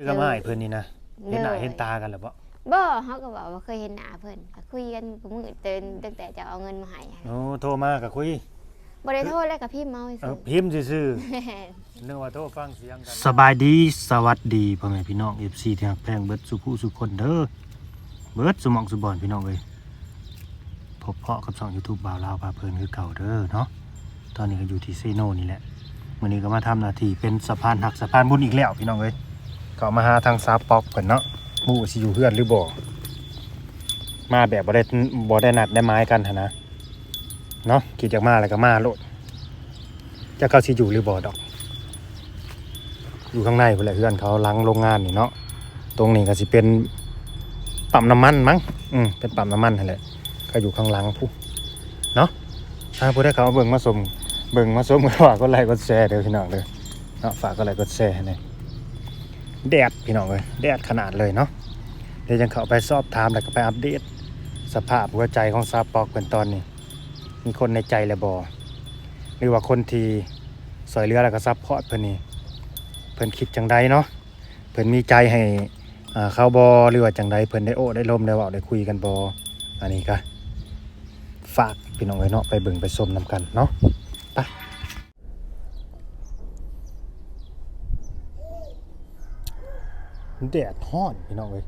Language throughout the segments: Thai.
คือก็มาให้เพิ่นนี่นะเห็นหน้าเลยเห็นตากันแล้วบ่บ่เขาก็บอกว่าเคยเห็นหน้าเพิ่นก็คุยกันกับมือเตือนตั้งแต่จะเอาเงินมาให้อะโอ้โทรมาก็คุยบ่ได้โทษแล้วกับพี่เมาเอซื่ออพิมพ์ซื่อแม่นๆนึกว่าโทรฟังเสียงกัน สบายดีสวัสดีพ่อแม่พี่น้อง FC ที่ฮักแพงเบิดสุผู้สุคนเด้อเบิดสุหมองสุบอนพี่น้องเอ้ยพบเพาะกับช่อง YouTube บ่าวลาวพาเพลินคือเก่าเด้อเนาะตอนนี้ก็อยู่ที่เซโนนี่แหละมื้อนี้ก็มาทำหน้าที่เป็นสะพานหักสะพานบุญอีกแล้วพี่น้องเอ้ย ก็มาหาทางซาปอกเพิ่นเนาะหมู่สิอยู่เฮือนหรือบ่มาแบบบ่ได้บ่ได้นัดได้ไม้กันหั้นนะเนาะคิดจากมาแล้วก็มาโลดจะเขาสิอยู่หรือบ่ดอก อยู่ข้างในพุ่นแหละเพื่อนเขาหลังโรงงานนี่เนาะตรงนี้ก็สิเป็นปั๊มน้ำมันมั้งอืมเป็นปั๊มน้ำมันนั่นแหละก็อยู่ข้างหลังผู้เนาะถ้าผู้ได้เขาเบิ่งมาสมเบิ่งมาสมก็ฝากกดไลค์กดแชร์เด้อพี่น้องเด้อเนาะฝากกดไลค์กดแชร์ให้ แดดพี่น้องเอ้ยแดดขนาดเลยเนาะเดี๋ยวจังเข้าไปสอบถามแล้วก็ไปอัปเดต สภาพหัวใจของซาปอกเป็นตอนนี้ มีคนในใจแล้วบอหรือว่าคนที่สอยเรือแล้วก็ซับพอร์ตเพิ่นนี่เพิ่นคิดจังใดเนาะเพิ่นมีใจให้เข้าบอหรือว่าจังใดเพิ่นได้โอ้ได้ลมได้เว้าได้คุยกันบออันนี้ก็ฝากพี่น้องไว้เนาะไปเบิ่งไปชมนํกันเนาะไป แดดฮ้อนพี่น้องเอ้ย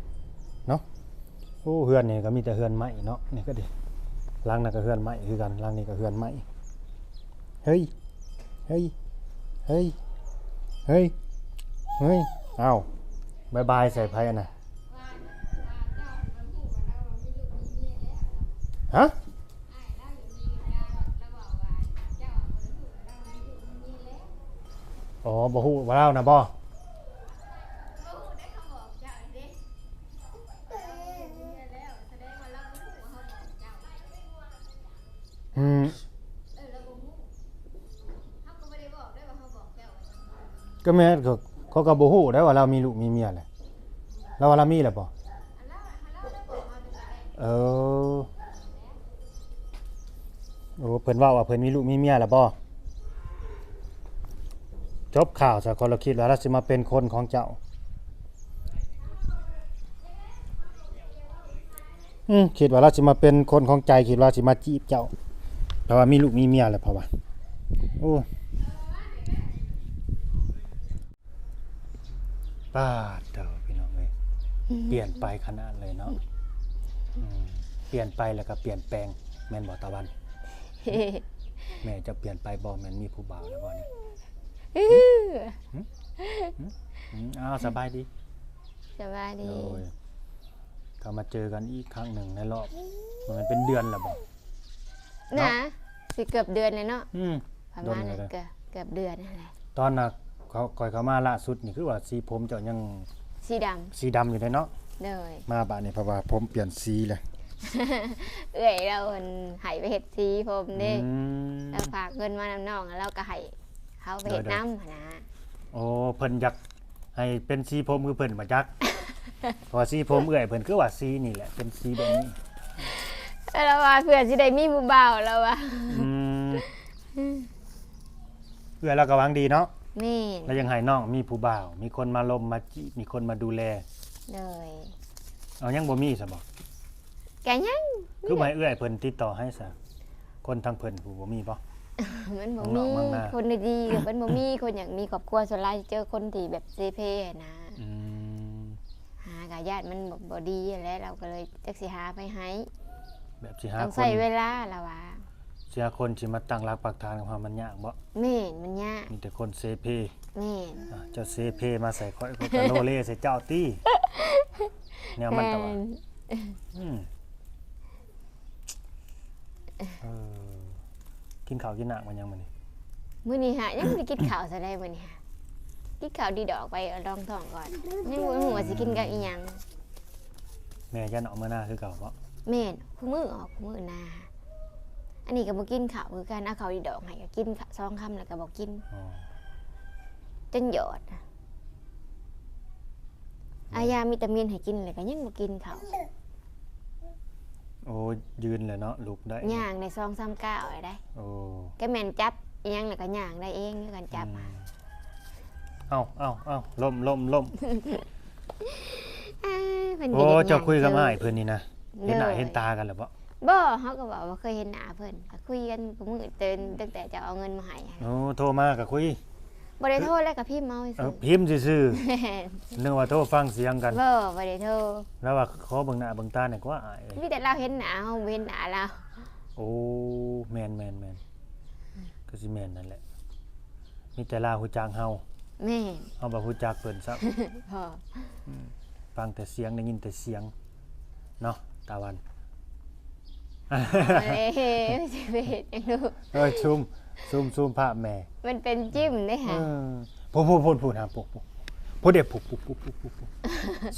โอ้เฮือนนี่ก็มีแต่เฮือนไม้เนาะนี่ก็ดิล้างนั่นก็เฮือนไม้คือกันล้างนี่ก็เฮือนไม้เฮ้ยเฮ้ยเฮ้ยเฮ้ยเฮ้ยเอ้าบายบายใส่ไพ่น่ะฮะอ๋อบ่ฮู้ว่าเล่านะบ่อืม ก็แม่นก็เขาก็บ่ฮู้ได้ว่าเรามีลูกมีเมียแหละเราว่าเรามีแล้วบ่เออโอ้เพิ่นว่าว่าเพิ่นมีลูกมีเมียแล้วบ่จบข่าวซะคนเราคิดว่าเราสิมาเป็นคนของเจ้าอืมคิดว่าเราสิมาเป็นคนของใจคิดว่าสิมาจีบเจ้าเพราะว่ามีลูกมีเมียแล้วเพราะว่าโอ้ ป้าดเด้อพี่น้องเอ้ยเปลี่ยนไปขนาดเลยเนาะอืมเปลี่ยนไปแล้วก็เปลี่ยนแปลงแม่นบ่ตะวัน แม่จะเปลี่ยนไปบ่แม่นมีผู้บ่าวแล้วบ่เนี่ยอืมอ้าวสบายดีสบายดี โอ้ยก็มาเจอกันอีกครั้งหนึ่งในรอบมันเป็นเดือนแล้วบ่ นะ สิเกือบเดือนเลยเนาะ อืมประมาณโดนเลนั้ยนนะเกือบเกือบเดือนนั่นแหละตอนน่ะ เขาก่อยเขามาล่าสุดนี่คือว่าสีผมเจ้ายังสีดสีดำอยู่เลยเนาะำเลยมาบาดนี่เพราะว่าผมเปลี่ยนสีเลยเอ้อยเราเพิ่นให้ไปเฮ็ดสีผมเด้อืมแล้วฝากเงินมานำน้องแล้วเราก็ให้เขาไปเฮ็ดเดี๋ยวๆน้ำหั้นนะโอ้เพิ่นอยากให้เป็นสีผมคือเพิ่นมาจัก เพราะว่าสีผมเอื้อยเพิ่นคือว่าสีนี่แหละเป็นสีแบบนี้แล้วเราว่าเพื่อนสิได้มีผู้บ่าวแล้วว่าอืมเอื้อยเราก็หวังดีเนาะ แม่นแล้วยังให้น้องมีผู้บ่าว มีคนมาลมมาจีบมีคนมาดูแล เลยเอายังบ่มีซะบ่แกยังคือบ่ให้เอื้อยเพิ่นติดต่อให้ซะคนทางเพิ่นผู้บ่มีบ่ มันบ่น้มีองๆมั่งหน้า คนดีๆกับมันบ่มีคนอยากมีครอบครัวส่วนหลายเจอคนที่แบบเซเพนะ อืมหากะญาติมันบ่บ่ดีแล้วเราก็เลยจักสิหาไปให้แบบสิหาต้องคใช้นเวลาละว่า เสียคนที่มาตั้งรักปักฐานของเรามันยากบ่แม่นมันยากมีแต่คนเซเพแม่นอะเจ้าเซเพมาใส่ข่อยข่อยก็โลเลใส่เจ้าตี้แนวมันตะวันอืมเออกินข้าวกินหนักมันยังมันนี่มื้อนี้หายังบ่ได้กินข้าวซะได้มื้อนี้หากินข้าวดีดอกไปเอารองท้องก่อนยังบ่รู้ว่าสิกินกับอีหยังแม่ยันออกมาหน้าคือเก่าบ่แม่นคู่มือออกคู่มือหนา อันนี้ก็บ่กินข้าวคือกันเอาข้าวดีดอกให้ก็กินข้าวซองคำแล้วก็บ่กิน อ๋อจนหยอดอะอายาวิตามินให้กินเลยก็ยังบ่กินข้าวโอ้ยืนเลยเนาะลุกได้ย่างในซองซ้ำก้าวไอ้ได้ โอ้ก็แม่นจับอิหยังแล้วก็ย่างได้เองคือกันจับ อือะมเอ้าเอ้าเอ้าล่มล่มล่มอ้ายเพิ่นโอ้ก็ฮ็ดเจ้าคุยกับงนอ้ายเพิ่นนี่นะเห็นหน้าเลยเห็นตากันแล้ว บ่บ่เขาก็บอกว่าเคยเห็นหน้าเพิ่นก็คุยกันกูมือเตือนตั้งแต่จะเอาเงินมาให้อะโอ้โทรมาก็คุยบ่ได้โทษแล้วกับพี่เมาเอซื่ออพิมพ์ซื่อๆนึกว่าโทรฟังเสียงกัน บ่บ่ได้โทษแล้วว่าขอเบิ่งหน้าเบิ่งตาหน่อยกว่าอ้ายเอ้ยมีแต่เราเห็นหน้าเฮาบ่เห็นหน้าเราโอ้แม่นแม่นแม่นก็สิแม่นนั่นแหละ มีแต่ลาฮู้จักเฮาแม่นเฮาบ่ฮู้จักเพิ่นซักพ่อฟังแต่เสียงได้ยินแต่เสียงเนาะตาวัน เอาเลยสิไปเฮ็ดหยังดูเอ้ยซูมซูมซูมภาพแม่มันเป็นจิ้มเด้เอค่ะอพูดพูดพูดพูดหาปุ๊บปุ๊บพูดเดี๋ยวปุ๊บปุ๊บปุ๊บปุ๊บปุ๊บปุ๊บ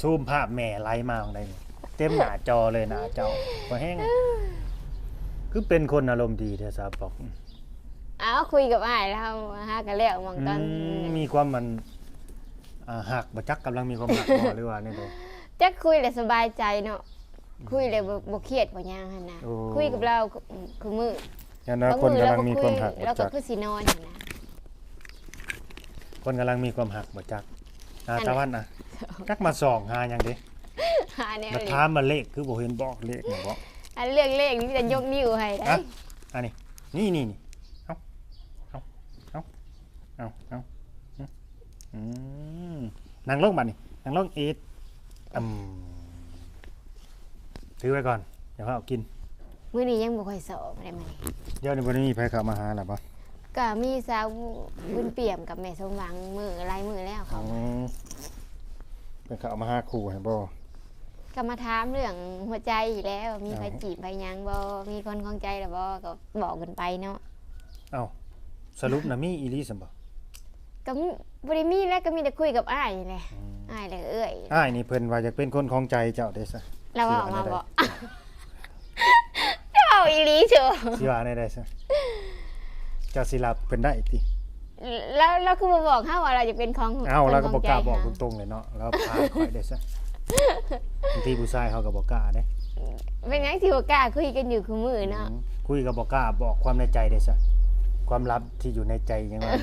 ซูมภาพแม่ไล่มาของใดนี่เต็มหน้าจอเลยหน้าจอบ่แห้งคือเป็นคนอารมณ์ดีแท้ซาบอก เอาคุยกับอ้ายแล้วฮะก็แล้วมองตอนอืมมีความมันอ่าหักบ่จักกำลังมีความหักบ่หรือว่านี่เด้อจักคุยแล้วสบายใจเนาะ คุยแล้วบ่บ่เครียดบ่หยังหั่นน่ะโอ้ คุยกับเราคือมื้อยันว่าคนกำลังมีความหักแล้บ่วก็จักคือสินอนหั่นน่ะ คนกำลังมีความหักบ่จักอ่าอันไหนตะวันน่ะจักมาส่องหาหยังเด้หาแนวมานี้ถามมาเลขคือบ่เห็นบอกเลขน่ะบ่อันเรื่องเลขนี่จะยกนิ้วให้ได้ อะอันนี้นี่นี่นี่เอาเอาเอาเอาเอาอืมนั่งลงบัดนี่นั่งลงเอ็ดอืม ถือไว้ก่อนเดี๋ยวเอากิน มื้อนี้ยังบ่ค่อยสอบได้มื้อนี้เดี๋ยวนี้บ่ได้มีไผเข้ามาหาแล้วบ่ก็มีสาวบุญเปี่ยมกับแม่สมหวังมือหลายมือแล้วอืเขามเพิ่นเข้ามาหาครูให้บ่ก็มาถามเรื่องหัวใจอีกแล้ว มีเอาใครจีบไปยังบ่มีคนของใจหรือบ่ก็บอกกันไปเนาะเอ้าสรุปน่ะมีอีหลีซั่นบ่ก็บ่ได้มีแล้วก็มีแต่คุยกับอ้ายนี่แหละอืมอ้ายเลยเอ้ยอ้ายนี่เพิ่นว่าอยากเป็นคนของใจเจ้าเด้ซะ แล้วว่าออกมาสิบ่ว่าได้เอาอีหลีเชียวสิว่าได้ได้ซะเจ้าสิรับเพิ่นได้ติแล้วแล้วคือบ่บอกเฮาว่าเราจะเป็นของเอ้าเราก็คนบของกกล้าใจบอกเฮตรงๆเลยเนาะแล้วพาข่อยได้ซะบางทีผู้ชายเขาก็บอกกล้าเด้เป็นหยังสิบ่กล้าคุยกันอยู่คือมื้อเนาะอืมคุยกับบอกกล้าบอกความในใจได้ซะความลับที่อยู่ในใจยังว่า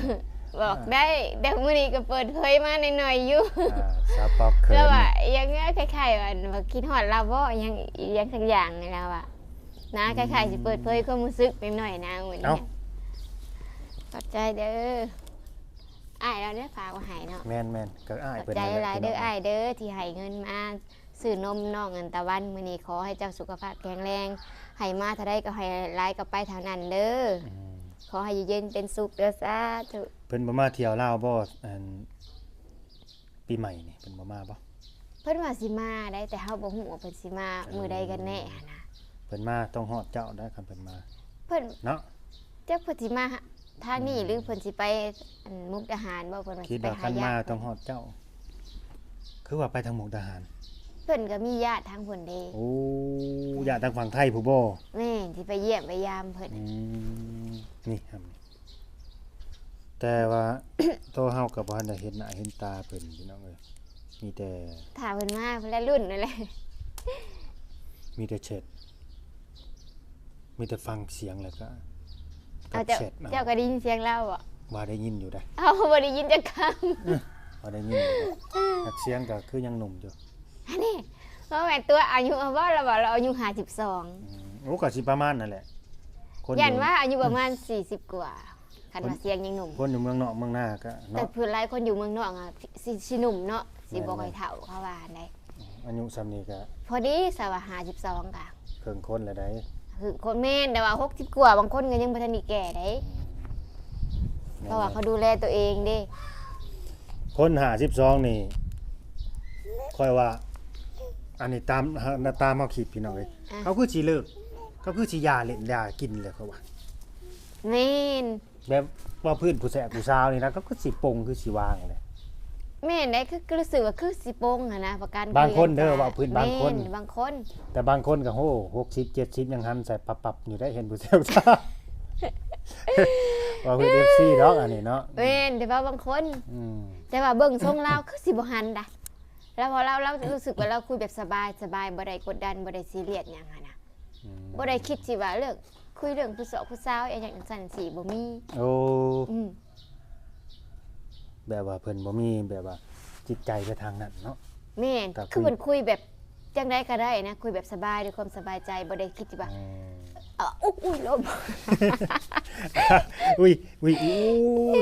บอกได้แต่มื้อนี้ก็เปิดเผยมาหน่อยๆอยู่อ่าสาวปอกเขินแล้วว่ายังไงคล้ายๆว่าว่าคิดฮอดเราบ่ยังยังสักอย่างนี่แล้วอะนะคล้ายๆสิเปิดเผยความรู้สึกนิดหน่อยนะมื้อเอ้านี้ขอบใจเด้ออ้ายเราเนี่ยฝากมาให้เนาะ แม่นแม่นก็อ้ายขอบเพิ่นใจนั่นแหหละลายพี่เด้อน้องอ้ายเด้อที่ให้เงินมาซื้อนมน้องเงินตะวันมื้อนี้ขอให้เจ้าสุขภาพแข็งแรงให้มาเท่าใดก็ให้หลายก็ไปทางนั้นเด้ออืมขอให้อยู่เย็นเป็นสุขเด้อสาธุเพิ่นบ่มาเที่ยวลาวบ่อันปีใหม่นี่เพิ่นบ่มาบ่เพิ่นว่าสิมาได้แต่เฮาบ่ฮู้ว่าเพิ่นสิมามื้อใดกันแน่หั้นนะเพิ่นมาต้องฮอดเจ้าได้คันเพิ่นมาเพิ่นเนาะจักเพิ่นสิมาทางนี้หรือเพิ่นสิไปอันมุกดาหารบ่เพิ่นว่าคิสิดไปว่าหาคันญามาติต้องฮอดเจ้า คือว่าไปทางมุกดาหาร เพิ่นก็มีญาติทางเพิ่นเด้โอ้อย่าทางฝั่งไทยผู้บ่แม่นสิไปเยี่ยมไปยามเพิ่นอืมนี่ครับ แต่ว่าตัวเฮากับบ่ทันได้เห็นหน้าเห็นตาเพิ่นพี่น้องเอ้ยมีแต่ถ้าเพิ่นมาเพิ่นละรุ่นนั่นแหละมีแต่แชทมีแต่ฟังเสียงแล้วก็กัเอาบเจ้าแชทเอาเจ้าก็ได้ยินเสียงเราบ่ว่าได้ยินอยู่ได้เฮาบ่ได้ยินจักคำว่าได้ยินอยู่ได้แต่เสียงก็คือยังหนุ่มอยู่อันนี้เพราะแม่นตัวอายุเอาว่าเราบอกเราอายุ52 อืมโอ้ก็สิประมาณนั่นแหละคนอยันยู่ว่าอายุประมาณ 40 กว่า คันว่าเสียงยังหนุ่มคนอยู่เมืองนอกเมืองหน้าก็แต่เนาะเพื่อนหลายคนอยู่เมืองนอกอะสิสิหนุ่มเนาะสิบ่แม่นๆค่อยเฒ่าเขาว่าได้อายุซ้ำนี้ก็พอดีสว่า52ค่ะเครื่องคนแล้วได้คือคนแม่นแต่ว่าหกสิบกว่าบางคนก็ยังบ่ทันได้แก่ได้เพราะว่าเขาดูแลตัวเองเด้คน52นี่ค่อยว่า อันนี้ตามตามเฮาคิดพี่น้องเอ้ยอะเขาคือสิเลิกเขาคือสิยาเล่นยากินเลยเขาว่า แม่น แบบว่าพื้นผู้แสบผู้สาวนี่นะก็คือสิปงคือสิวางเลย แม่นได้คือรู้สึกว่าคือสิโปงอะนะประกันบางคนเด้อคุยกัว่าพื้นบางคน แม่บางคนแต่บางคนก็โหหกสิบเจ็ดสิบยังหันใส่ปับปับๆอยู่ได้เห็นผู้แสบผู้สาวว่าเป็นเอฟซีเนาะอันนี้เนาะแม่นแต่ว่าบางคน อืมแต่ว่าเบิ่งทรงเรา คือสิบ่หันดะแล้วพอเราเรารู้สึกว่าเราคุยแบบสบายสบายบ่ได้กดดันบ่ได้ซีเรียสหยังหันน่ะอืมบ่ได้คิดสิว่าเรื่อง คุยเรื่องผู้สาวผู้สาวอหย่างสั่นสิบ่มีโอ้อืมแบบว่าเพิ่นบ่มีแบบว่าจิตใจไปทางนั้นเนาะ แม่นก็คุยคือเพิ่นคุยแบบจังไดก็ได้นะคุยแบบสบายด้วยความสบายใจบ่ได้คิดว่าอืมเอออุ๊ยอุ้ยลม อุ้ยอุ้ยอู้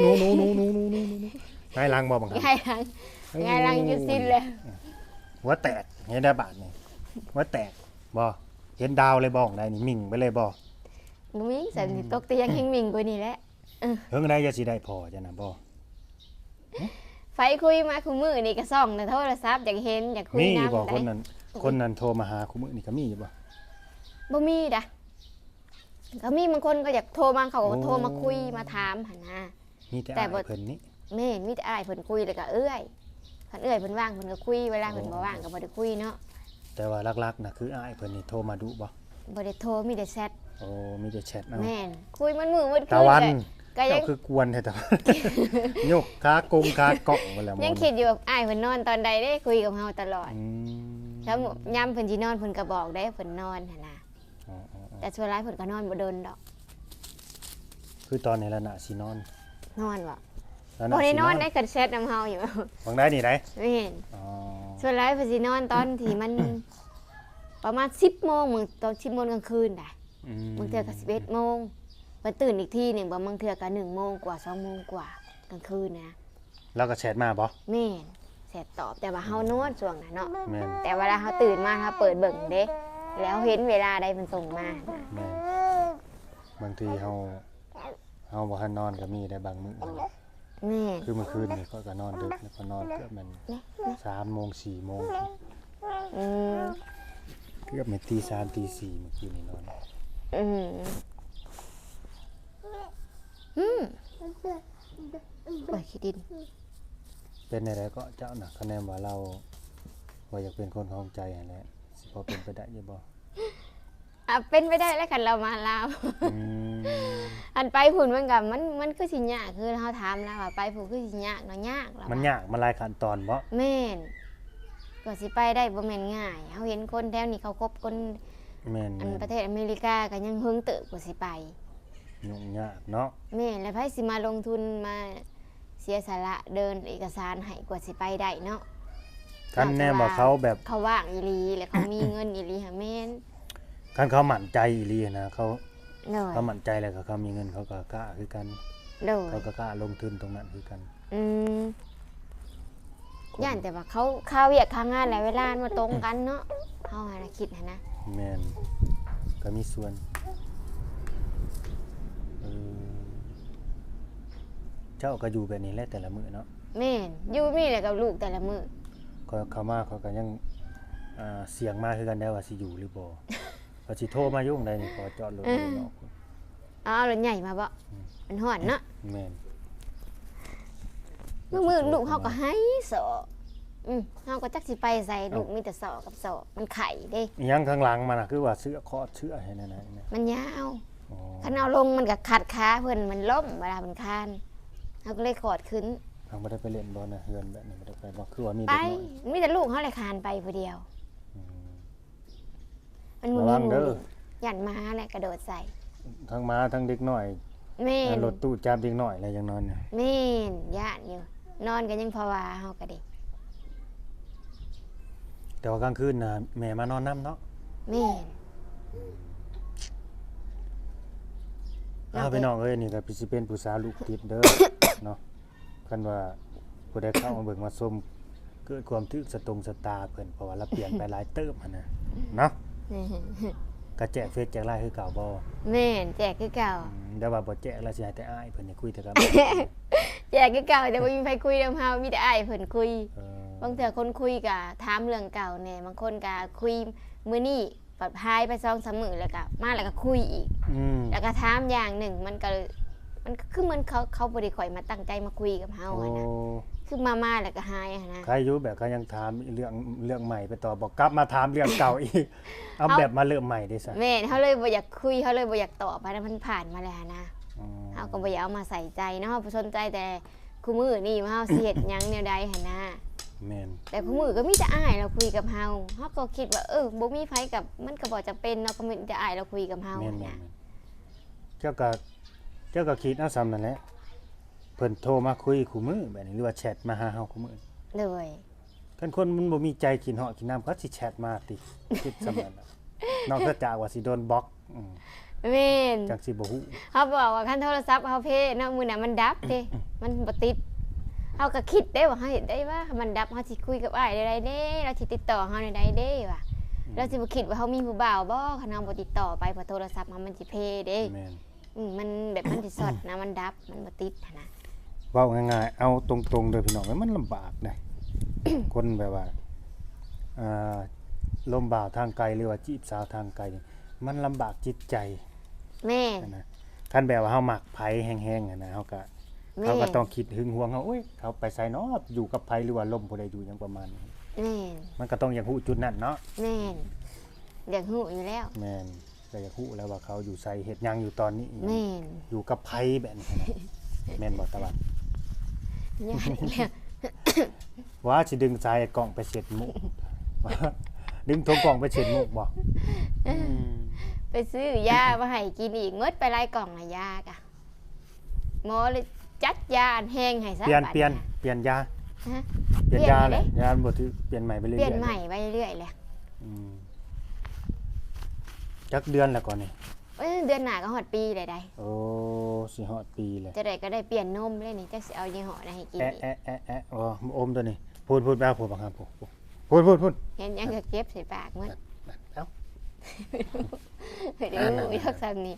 หนูหนูหนูหนูหนูหนูหนูนายล้างบ่บังคับ ง่ายลังง่ายลังอยู่สิ้นเลยหัวแตกเห็นได้บาดนี่หัวแตกบ่เห็นดาวเลยบ่ของได้นี่มิ่งไปเลยบ่ บ่มีสันสิตกเตียงหิงมิงกว่านี้แหละเฮิงได้จะสิได้พอจ้ะนะบ่ ไฟคุยมาคุมือนี่ก็ส่องในโทรศัพท์อยากเห็นอยากคุยมีนำบ่คนได้นั้นคนนั้นโทรมาหาคุมื้อนี่ก็มีอยู่บ่ บ่มีดะก็มีบางคนก็อยากโทรมาเขาก็โอ้โทรมาคุยมาถามหั่นนะ มีแต่แต่อ้ายบ่ เพิ่นนี่แม่นมีแต่อ้ายเพิ่นคุยแล้วก็เอื้อยคันเอื้อยเพิ่นว่างเพิ่นก็คุยเวลาเพิ่นบ่ว่างก็บ่ได้คุยเนาะแต่ว่าหลักๆน่ะคืออ้ายเพิ่นนี่โทรมาดุบ่บ่ได้โทรมีแต่แชท โอ้มีแต่แชทเอาแม่นคุยมันมือมันคืตะวันก็ยัเจ้างคือกวนแท้ตะวันยกขากงขากล่องบ่แล้วยังคิดอยู่ว่าอ้ายเพิ่นนอนตอนใดได้คุยกับเฮาตลอดอืมแล้วยามเพิ่นสินอนเพิ่นก็บอกได้เพิ่นนอนหั่นน่ะอ๋ออ๋ออ๋อแต่ส่วนหลายเพิ่นก็นอนบ่ดนดอกคือตอนนี้ละน่ะสินอนนอนบ่ละบ่ได้สินอนได้ก็แชทนำเฮาอยู่ฟังได้นี่ได้แม่นอ๋อส่วนหลายเพิ่นสินอนตอนที่มัน ประมาณ10โมงมื้อตอน10โมงกลางคืนได้อืม บางเทื่อก็11โมงเพิ่นตื่นอีกทีหนึงบ่บางเทื่อก็1โมงกว่า2โมงกว่ากลางคืนนะแล้วก็แชทมาบ่แม่นแชทตอบแต่ว่าเฮานอนช่วงนั้นเนาะแม่นแต่เวลาเฮาตื่นมาเฮาเปิดเบิ่งเด้แล้วเห็นเวลาใดมันส่งมานะแม่นบางทีเฮาเฮาบ่ทันนอนก็มีได้บางมื้อแม่นคือเมื่อคืนนี่ก็ก็นอนดึกแล้วก็นอนเกือบแมัน3โมง4โมงอืมเกือบแม่นตี3ตี4เมื่อคืนนี่นอน อืมอืมโอ้ยขี้ดิน เป็นอะไรก็เจ้าหน่ะคะแนนว่าเราว่าอยากเป็นคนของใจหั่นแหละสิพอเป็นไปได้อยู่บ่อะเป็นไปได้แล้วกันเรามาลาวอืมอันไปผุนมันกับมันมันคือสิยากคือเขาถามแล้วว่าไปผุนคือสิยากเนาะยากแล้วมันยากมันหลายขั้นตอนบ่ แม่นก็สิไปได้บ่แม่นง่ายเขาเห็นคนแถวนี้เขาคบคน แม่นอันแม่นประเทศอเมริกาก็ยังเฮิงเติบกว่าสิไปยุ่งยากเนาะแม่นแล้วไผสิมาลงทุนมาเสียสละเดินเอกสารให้กว่าสิไปได้เนาะคันแน่ว่าเขาแบบเขาว่างอีหลีแล้วเขามีเงินอีหลีหาแม่นคันเขาหมั่นใจอีหลีนะเขาเลยเขาหมั่นใจแล้วก็เขามีเงินเขาก็กล้าคือกันเลยเขาก็กล้าลงทุนตรงนั้นคือกัน อืมคนย่านแต่ว่าเขาข้าวเวียกข้างงานแล้วเวลามันมาตรงกันเนาะ เฮาหาน่ะคิดหั้นนะแม่นก็มีส่วนเออเจ้าก็อยู่แบบนี้แหละแต่ละมื้อเนาะแม่นอยู่มีแต่กับลูกแต่ละมื้อก็เขามาเขาก็ยังอ่าเสียงมาคือกันได้ว่าสิอยู่หรือบ่ ก็สิโทรมายุ่งได้นี่ขอจอดรถไว้นอกเอารถใหญ่มาบ่อืมมันฮ้อนเนาะแม่นเมื่อมื้อลูกเฮาก็ให้สอ อืมเฮาก็จักสิไปใส่ลูกมีแต่สอกับสอมันไข่เด้ อิหยังข้างหลังมันน่ะคือว่าเสื้อคอดเสื้อให้นั่นน่ะนะมันยาวอ๋อคันเอาลงมันก็ขัดขาเพิ่นมันล้มเวลามันคานเฮาก็เลยขอดขึ้น ทางบ่ได้ไปเล่นบอลนะเฮือนแบบนี้บ่ได้ไปบ่คือว่ามีไปเด็กน้อยมีแต่ลูกเฮาเลยคานไปผู้เดียว อืม มันบ่ระวัมีงหเด้มู่อยันมาแหละกระโดดใส่ทั้งม้าทั้งเด็กน้อยแม่นรถตู้จับเด็กน้อยอะไรอย่างนั้นเนี่ยแม่นย่านอยู่ นอนกันยังภาวาเฮาก็ดิ แต่ว่ากลางคืนน่ะแม่มานอนนํเนาะแม่นอ้าวพี่น้องเอ้ยนี่ก็สิเป็นผู้สาวลูกติดเด้อ เนาะคันว่าผู้ใดเข้ามาเบิ่งมาชมเกิดความทึกสตรงสตาเพิ่นเพราะว่าเราเปลี่ยนไปหลายเติมหั่นน่ะเนาะก็แจกเฟซแจกไลน์คือเก่าบ่แม่นแจกคือเก่า อืมแต่ว่าบ่แจกแล้วสิให้แต่อ้ายเพิ่นนี่คุยแต่กับ แจกคือเก่าแต่บ่มีใครคุยนำเฮามีแต่อ้ายเพิ่นคุย เออ บางเทื่อคนคุยก็ถามเรื่องเก่าแหน่บางคนก็คุยมื้อนี้ปัดพายไป2 3มื้อแล้วก็มาแล้วก็คุยอีก อืมแล้วก็ถามอย่างหนึ่งมันก็มันก็คือเหมันเขาเขาบ่ได้ค่อยมาตั้งใจมาคุยกับเฮาโอ้อะนะคือมามาแล้วก็หายอะนะ ใครอยู่แบบเขายังถามเรื่องเรื่องใหม่ไปต่อบอกกลับมาถามเรื่องเก่าอีก เอาเอา แบบมาเริ่มใหม่ได้ซะแม่นเขาเลยบ่อยากคุยเขาเลยบ่อยากตอบไปนะมันผ่านมาแล้วนะอืมเฮาก็บ่อยากเอามาใส่ใจเนาะเฮาบ่สนใจแต่คู่มือนี่ว่าเฮาสิเฮ็ดหยังแนวใดหั่นนะ แม่นแต่คู่มือก็มีแต่อ้ายเราคุยกับเฮาเฮาก็คิดว่าเออบ่มีไผกับมันก็บ่จะเป็นเนาะก็มีแต่อ้ายเราคุยกับเฮาแม่นแม่นะนแม่นเจ้าก็เจ้าก็คิดเอาซ้ำนั่นแหละเพิ่นโทรมาคุยคู่มือแบบนี้หรือว่าแชทมาหาเฮาคู่มือเลยคันคนมันบ่มีใจกินเหาะกินน้ำเขาสิแชทมาติคิดสำนั้นน่ะนอกจากว่าสิโดนบล็อกอืมแม่นจังสิบ่ฮู้เขาบอกว่าคันโทรศัพท์เขาเพเนาะมื้อน่ะมันดับเด้มันบ่ติด เฮาก็คิดได้ว่าเฮาเห็นได้ว่ามันดับเฮาสิคุยกับอ้ายได้เด้เราสิติดต่อเฮาได้เด้ว่ะเราสิบ่คิดว่าเฮามีผู้บ่าวบ่คันเฮาบ่ติดต่อไปเพราะโทรศัพท์เฮามันสิเพเด้แม่นอืมมันแบบมันสิสอดนะมันดับมันบ่ติดหั้นนะเว้าง่ายๆเอาตรงๆเด้อพี่น้องมันลำบากนะ คนแบบว่าอ่าลมบ่าวทางไกลหรือว่าจีบสาวทางไกลนี่มันลำบากจิตใจแม่น นะคันแบบว่าเฮามักไผแห้งๆอะนะเฮาก็ แม่ เขาก็นต้องคิดหึงหวงเขาโอ้ยเขาไปไสเนาะอยู่กับไผหรือว่าล่มผู้ใดอยู่หยังประมาณนี้แม่นมันก็ต้องอยากฮู้จุดนั้นเนาะแม่นอยากฮู้อยู่แล้วแม่นก็อยากฮู้แล้วว่าเขาอยู่ไสเฮ็ดหยังอยู่ตอนนี้แม่นอยู่กับไผแบบนี้นะแม่นบ่ตะวันยากแล้วว่าสิดึงสายกล่องไปเสร็จมุกว่าดึงโทงกล่องไปเสร็จมุกบ่อืมไปซื้อยามาให้กินอีกหมดไปไล่กล่องละยากะหมอเลย จัดยาอันแห้งให้ซะเปลี่ยนบัด เปลี่ยนะเปลี่ยนยาฮะเปลี่ยนเปลี่ยนยาเลเลยยยาบ่ถือเปลี่ยนใหม่ไปเรื่อยๆเปลี่ยนใหม่ไปเรื่อยๆเลยอืมจักเดือนแล้วก่อนนี่เอ้ยเดือนหน้าก็ฮอดปีเลยได้โอ้สิฮอดปีแล้วจะได้ก็ได้เปลี่ยนนมเลยนี่จักสิเอายี่ห้อใดให้กินแอะอีกแอะแอะแอะอ๋ออมตัวนี้พูดพูดไปเอาพูดบังคับพูดพูดพูดพูดเห็นยังก็เก็บใส่ปากมันเอ้าไปดูยักษ์ซ้ำนี่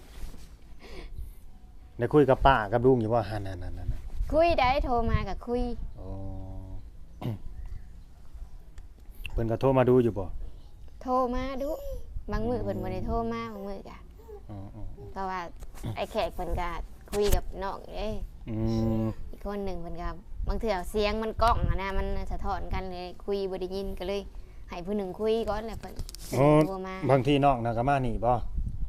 ได้คุยกับป้ากับลุงอยู่ว่าหันนั่นนั่นนั่นคุยได้โทรมากับคุย โอ้ เพิ่นก็โทรมาดูอยู่บ่โทรมาดู บางมือเพิ่นบ่ได้โทรมาบางมือกะอ๋ออ๋อเพราะว่าไอ้แขกเพิ่นก็คุยกับน้องเด้อืมอีกคนหนึ่งเพิ่นก็บางเทื่อเสียงมันกล้องอะนะมันสะท้อนกันเลยคุยบ่ได้ยินก็เลยให้ผู้หนึ่งคุยก่อนแล้วเพิ่นโอ้โทรมาบางทีน้องน่ะก็มานี่บ่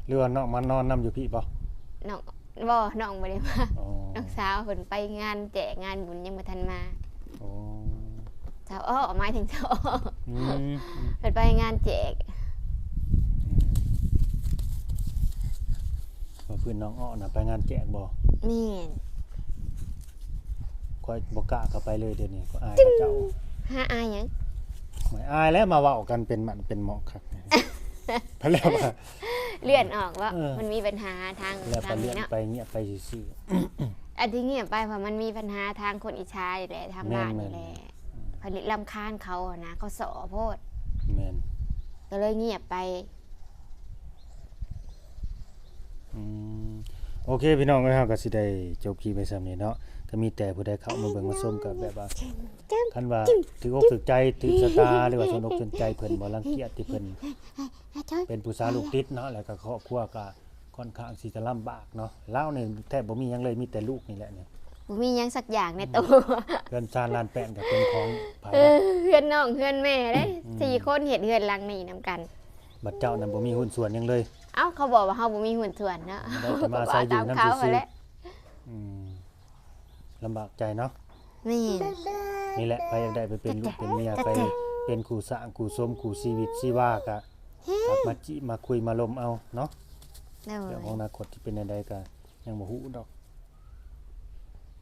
หรือว่าน้องมานอนนํอยู่พี่บ่น้อง บ่น้องบ่ได้มาอ๋อน้องสาวเพิ่นไปงานแจกงานบุญยังบ่ทันมาโอ้สาวอ้อหมายถึงสาวอ้ออืมเพิ่นไปงานแจกว่าเพื่อนน้องอ้อน่ะไปงานแจกบ่แม่นก็บ่กล้าเข้าไปเลยเดี๋ยวนี้ก็อายเขาเจ้าหาอายหยังไม่อายแล้วมาเว้ากันเป็นมันเป็นหมอกครับ พะแล้วว่าเลื่อนออกว่าเออ มันมีปัญหาทางแล้วไปทางเลื่อนี้นเนาะไปเงียบไปซื่อ อันที่เงียบไปเพราะมันมีปัญหาทางคนอิจฉานี่แหละทางบ้านแม่นี่นๆแหละผลิตลำคาญเขาอะนะเขาสอโพดๆแม่นก็เลยเงียบไปอืม โอเคพี่น้องเอ้ยเฮาก็สิได้จบคลิปไปซ้ำนี้เนาะก็มีแต่ผู้ใดเข้ามาเบิ่งมาชมก็แบบว่าคันว่าถืออกถือใจถือสตาหรือว่าสนอกสนใจเพิ่นบ่รังเกียจที่เพิ่นเป็นผู้สาวลูกติดเนาะแล้วก็ครอบครัวก็ค่อนข้างสิจะลำบากเนาะลาวนี่แทบบ่มีหยังเลยมีแต่ลูกนี่แหละเนี่ยบ่มีหยังสักอย่างในตัวเพื่อนชาญลานแป้นก็เป็นของไผเออเพื่อนน้องเพื่อนแม่เด้สี่คนเห็นเพื่อนหลังนี่นํกันบัดเจ้านั่นบ่มีหุ้นส่วนหยังเลย เอ้าเขาบอกว่าเฮาบ่มีหุ่นส่วนเนาะได้แต่มาอาศัยอยู่นำเขาซื่อๆแหละอืมลำบากใจเนาะนี่นี่แหละไปอยากได้ไปเป็นลูกเป็นเมียไปเป็นครูสร้างครูสมครูชีวิตชีว่ากะกลับมาจิมาคุยมาลมเอาเนาะเด้อเรื่องของอนาคตที่เป็นใดๆก็ยังบ่ฮู้ดอก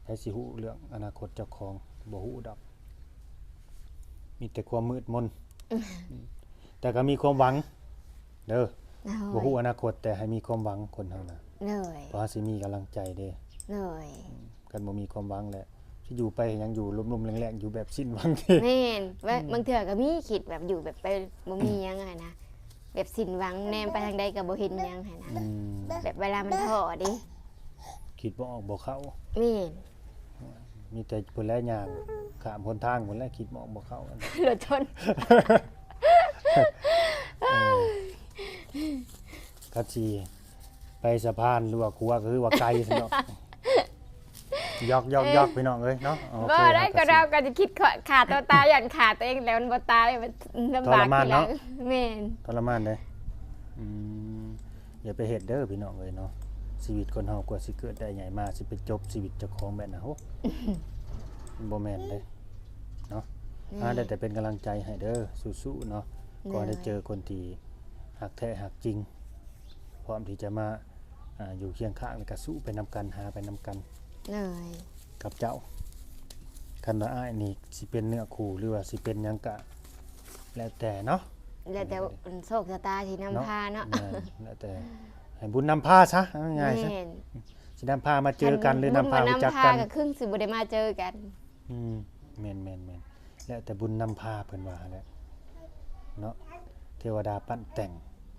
ใครสิฮู้เรื่องอนาคตเจ้าของบ่ฮู้ดอก มีแต่ความมืดมนแต่ก็มีความหวัง เด้อ บ่ฮู้อนาคตแต่ให้มีความหวังคนเฮานะเหนื่อยเพราะสิมีกำลังใจเด้เหนื่อยกันบ่มีความหวังแหละที่อยู่ไปยังอยู่ลมๆแรงๆอยู่แบบสิ้นหวังเด้แม่นว่าบางเทื่อก็มีคิดแบบอยู่แบบไปบ่มีหยังไงนะแบบสิ้นหวังแนมไปทางใดก็บ่เห็นหยังไงนะอืมแบบเวลามันท้อดิคิดบ่ออกบ่เข้าแม่นมีแต่เพิ่นแลย่างข้ามหนทางพุ่นแหละคิดบ่ออกบ่เข้าอันรถชน ก็สิไปสะพานหรือว่าครัวก็คือว่าไกลซั่นดอกยอกยอกยอกพี่น้องเอ้ยเนาะโอเคบ่ได้คก็รับเราก็จะคิดขาขาดตัวตายอย่างขาดตัวเองแล้วมันบ่ตายมันลำบากทรมานทีหลังเนาะแม่นทรมานเด้อืมอย่าไปเฮ็ดเด้อพี่น้องเอ้ยเนาะชีวิตคนเฮากว่าสิเกิดได้ใหญ่มาสิไปจบชีวิตเจ้าของแบบนั้นโหบ่แม่นเด้เนาะอ่าได้แต่เป็นกำลังใจให้เด้อสู้ๆเนาะก็ได้เจอคนที่หักแท้หักจริง พร้อมที่จะมาอ่าอยู่เคียงข้างแล้วก็สู้ไปนำกันหาไปนำกันเหนื่อยกับเจ้าคันว่าอ้ายนี่สิเป็นเนื้อคู่หรือว่าสิเป็นหยังก็แล้วแต่เนาะ แล้วแต่โชคชะตาที่นำพาเนาะแม่นแล้วแต่ให้บุญนำพาซะเอาง่ายๆซะแม่นสินำพามาเจอกันหรือนำพาบุญรู้บ่จักนำพากันก็ครึ่งสิบ่ได้มาเจอกัน อืมแม่นแม่นแม่นแล้วแต่บุญนำพาเพิ่นว่าแหละเนาะเทวดาปั้นแต่ง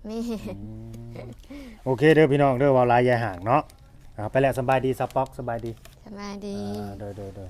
แม่อืมโอเคเด้อพี่น้องเด้อเว่าลายยายห่างเนาะอ่าไปแล้วสบายดีสป็อกสบายดีสบายดี อ่าโดยโดยโดย